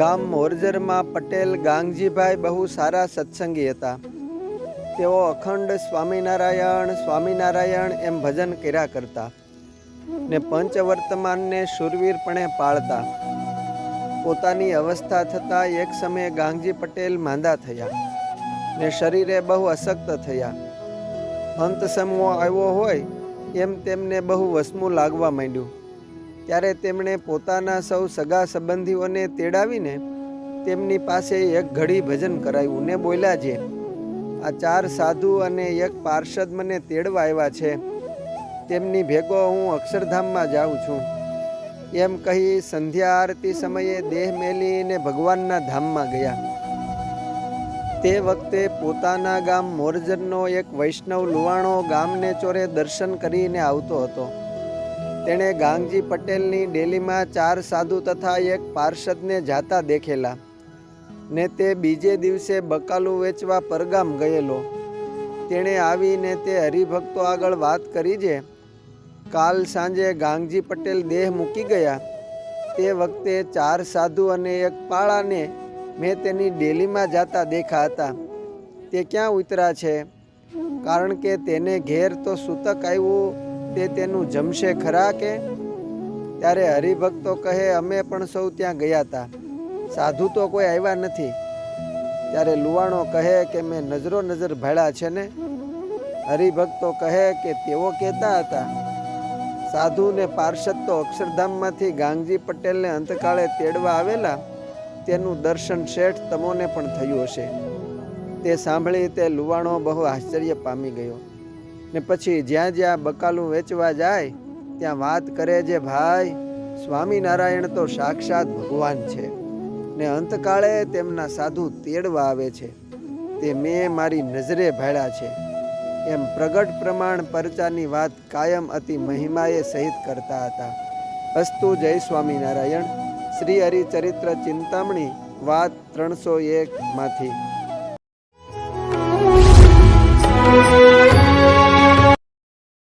ગામ મોરજરમાં પટેલ ગાંગજીભાઈ બહુ સારા સત્સંગી હતા. તેઓ અખંડ સ્વામિનારાયણ સ્વામિનારાયણ એમ ભજન કર્યા કરતા ને પંચવર્તમાનને શૂરવીરપણે પાળતા. પોતાની અવસ્થા થતાં એક સમયે ગાંગજી પટેલ માંદા થયા ને શરીરે બહુ અશક્ત થયા. અંત સમૂહ આવ્યો હોય એમ તેમને બહુ વસમું લાગવા માંડ્યું. ત્યારે તેમણે પોતાના સૌ સગા સંબંધીઓને તેડાવીને તેમની પાસે એક ઘડી ભજન કરાવ્યું ને બોલ્યા છે, આ ચાર સાધુ અને એક પાર્ષદ મને તેડવા આવ્યા છે. તેમની ભેગો હું અક્ષરધામમાં જાઉં છું. એમ કહી સંધ્યા આરતી સમયે દેહ મેલીને ભગવાનના ધામમાં ગયા. તે વખતે પોતાના ગામ મોરજનનો એક વૈષ્ણવ લુવાણો ગામને ચોરે દર્શન કરીને આવતો હતો. તેણે ગાંગજી પટેલની ડેલીમાં ચાર સાધુ તથા એક પાર્ષદને જાતા દેખેલા ને તે બીજે દિવસે બકાલું વેચવા પરગામ ગયેલો. તેણે આવીને તે હરિભક્તો આગળ વાત કરી છે કાલ સાંજે ગાંગજી પટેલ દેહ મૂકી ગયા. તે વખતે ચાર સાધુ અને એક પાળાને મેં તેની ડેલીમાં જાતા દેખા હતા. તે ક્યાં ઉતરા છે? કારણ કે તેને ઘેર તો સૂતક આવ્યું તે તેનું જમશે ખરા કે? ત્યારે હરિભક્તો કહે, અમે પણ સૌ ત્યાં ગયા હતા સાધુ તો કોઈ આવ્યા નથી. ત્યારે લુવાણો કહે કે, મેં નજરો નજર ભાળ્યા છે ને? હરિભક્તો કહે કે, તેઓ કહેતા હતા સાધુ ને પાર્ષદ તો અક્ષરધામમાંથી ગાંગજી પટેલને અંતકાળે તેડવા આવેલા. તેનું દર્શન શેઠ તમોને પણ થયું હશે. તે સાંભળી તે લુવાણો બહુ આશ્ચર્ય પામી ગયો. ને પછી જ્યાં જ્યાં બકાલું વેચવા જાય, ત્યાં વાત કરે છે ભાઈ, સ્વામિનારાયણ તો સાક્ષાત ભગવાન છે ને અંતકાળે તેમના સાધુ તેડવા આવે છે. તે મેં મારી નજરે ભાળ્યા છે. એમ પ્રગટ પ્રમાણ પરચાની વાત કાયમ અતિ મહિમાએ સહિત કરતા હતા. અસ્તુ જય સ્વામિનારાયણ. શ્રી હરિચરિત્ર ચિંતામણી, વાત ત્રણસો એકમાંથી